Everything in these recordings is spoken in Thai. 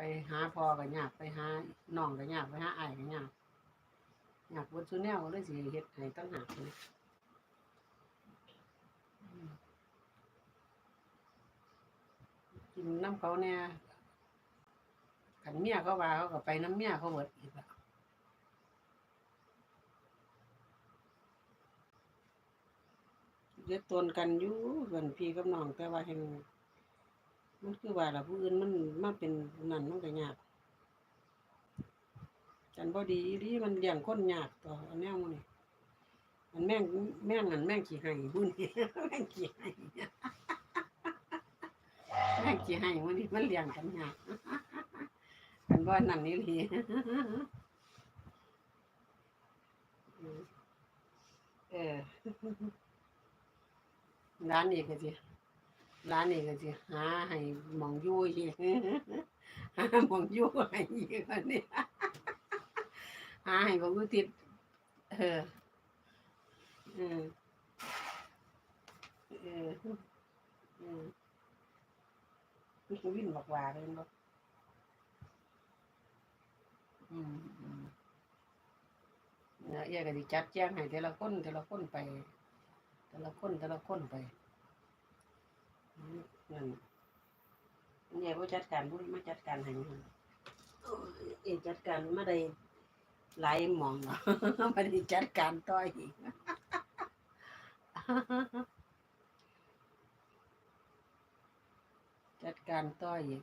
ไปหาพ่อก็ยากไปหาน้องก็ยากไปหาไอ้ายก็ยากยากเบ่ซุแนวเลยสิเฮ็ดให้ตั้งหากเลยกินน้ำเขาแน่ขันเมียเขาว่าเขาก็ไปน้ำเมียเขาเบิดอีกแล้วเด็ดตนกันอยู่เหมือนพี่กับน้องแต่ว่าแห่ง มันคือว่าละผู้อื่นมันมาเป็นนั่นมันก็ยากกันบ่ดีดีมันเลี้ยงคนยากต่ออันแนวมื้นี้มันแม่งแม่งอันแม่งขี้ให้ผู้นี้แม่งขี้ให้แม่งขี้ให้มื้อนี้มันเลี้ยงกันยากกันบ่นั่นนี่ลีเออร้านนี้ก็สิ ร้านนี้ก็สิหาให้หมองยู่อีกหาหมองยู่ให้อีกอันนี้หาให้บ่รู้ติดเออเออเออเออวินบอกว่าเลยบ่อืมอืมเนาะเอ้ยก็สิจัดแจ้งให้แต่ละคนแต่ละคนไป แต่ละคนแต่ละคนไป นั่นเนี่ยผู้จัดการผู้มาจัดการให้มันโอ้ยเอยจัดการไมาได้หลายหมองเนาะมาได้จัดการต่ออีกจัดการต่ออีก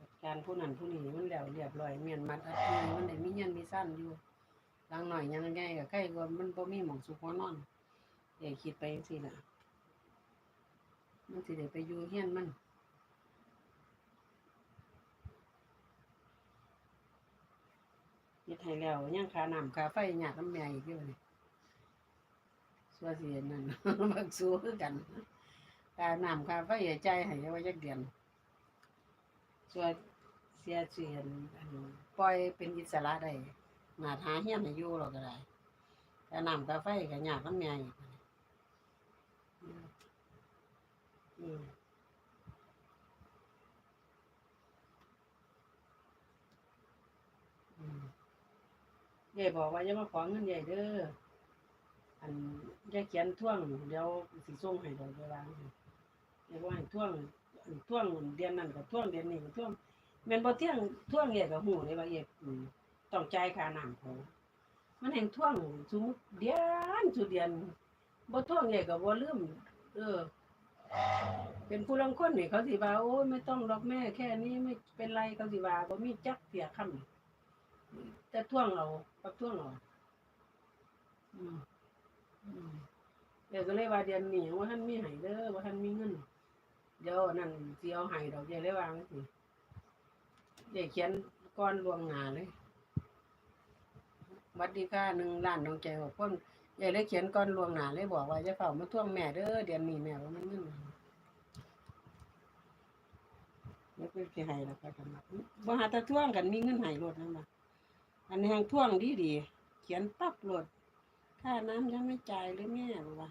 จัดการผู้นั้นผู้นี้มันแล้วเรียบร้อยเมียนมัดอัดมันได้มีเงินมีสั้นอยู่ ลังหน่อยยังไงก็ใกล้กว่ามันบ่มีหมองสุขนอนเดี๋ยวคิดไปจังซี่ล่ะ มันสิได้ไปอยู่เฮียนมันเฮ็ดให้แล้วยังค่าน้ำค่าไฟยากน้ำแม่อีกอยู่นี่สัวสิเห็นนั่นมักสู้คือกันค่าน้ำค่าไฟอย่าจ่ายให้ไว้จักเดือนสัวเสียเสียนปล่อยเป็นอิสระได้ มาหาเฮี้ยนให้อยู่เราก็ได้แต่น้ำกาแฟก็ยากน้ำแม่อีกอืมยายบอกว่าอย่ามาขอเงินยายเด้อ อันยายเขียนท่วงเดี๋ยวสิส่งให้ดอกเวลาเดี๋ยวว่าให้ท่วงท่วงเดือนนั้นก็ท่วงเดือนนี้ก็ท่วงแม่นบ่เที่ยงท่วงยายก็ฮู้เลยว่าเอยอืม ต้องจ่ายค่าน้ำเขามันแห่งท่วงสุเดือนสุเดือนบ่ท่วงใหญ่ก็บ่ลืมเออ เป็นผู้ลังคนนี่เขาสิว่าโอ้ยไม่ต้องดอกแม่แค่นี้ไม่เป็นไรเขาสิว่าบ่มีจักเสียคำแต่ท่วงเอาปักท่วงเอาอืมอืมเดี๋ยวก็เลยว่าเดือนนี้ว่าท่านมีให้เด้อว่าท่านมีเงินเดี๋ยวนั่นสิเอาให้ดอกเดี๋ยวเลยว่าจังซี่เดี๋ยวเขียนก่อนล่วงหน้าเลย วัดดีค่ะหนึ่งล้านน้องใจบอกพ่นยายเลยเขียนก่อนลวงหนาเลยบอกว่าจะเฝ้ามาท่วงแม่เด้อเดือนนี้แม่ว่ามันเงินแล้วก็สิให้แล้วก็กันมาบ่หาตะท่วงกันมีเงินให้รถนั่นน่ะอันนี้ทางท่วงดีดีเขียนปั๊บรถค่าน้ำยังไม่จ่ายเลยแม่บอกว่า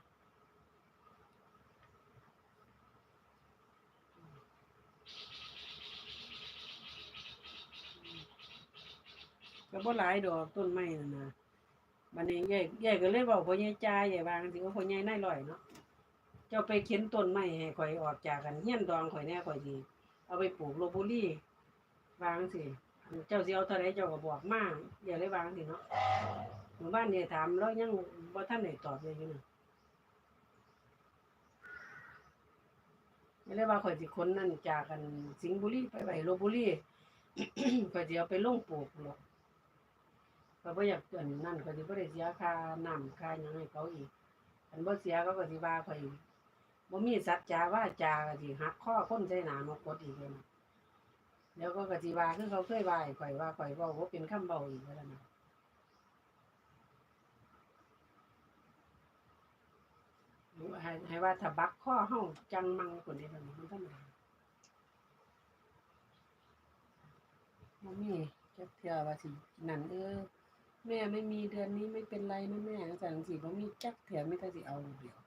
ก็บ่หลายดอกต้นไม้นั่นน่ะบัดนี้ยายยายก็เลยบอกพ่อใหญ่จ่ายยายวางสิว่าพ่อใหญ่นายร้อยเนาะเจ้าไปเข็นต้นไม้ให้ข่อยออกจากกันเฮี้ยนดองข่อยแน่ข่อยสิเอาไปปลูกโลบุรีวางสิเจ้าสิเอาเท่าไรเจ้าก็บอกมาอย่าเลยวางสิเนาะหมู่บ้านเนี่ยถามแล้วยังบ่ทันได้ตอบเลยอยู่น่ะอย่าเลยว่าข่อยสิคนนั่นจากกันสิงห์บุรีไปไว้ลบุรีข่อยสิเอาไปลงปลูกหรอก ก็บ่อยากเตือนนั่นก็สิบ่ได้เสียค่าน้ำค่าหยังให้เขาอีกอันบ่เสียเขาก็สิว่าข่อยบ่มีสัจจาว่าจาก็สิหักข้อคนใส่หนามากดอีกเลยนะเดี๋ยวก็ก็สิว่าคือเขาเคยว่าให้ข่อยว่าข่อยเว้าบ่เป็นคำเว้าอีกแล้วนะให้ให้ว่าถ้าบักข้อเฮาจังมังคนเดียวมันธรรมดาบ่มีจักเทื่อว่าสินั่นเด้อ แม่ไม่มีเดือนนี้ไม่เป็นไรนะแม่สั่งสิบ่มีจักเถื่อไม่ต้สิเอาเดียว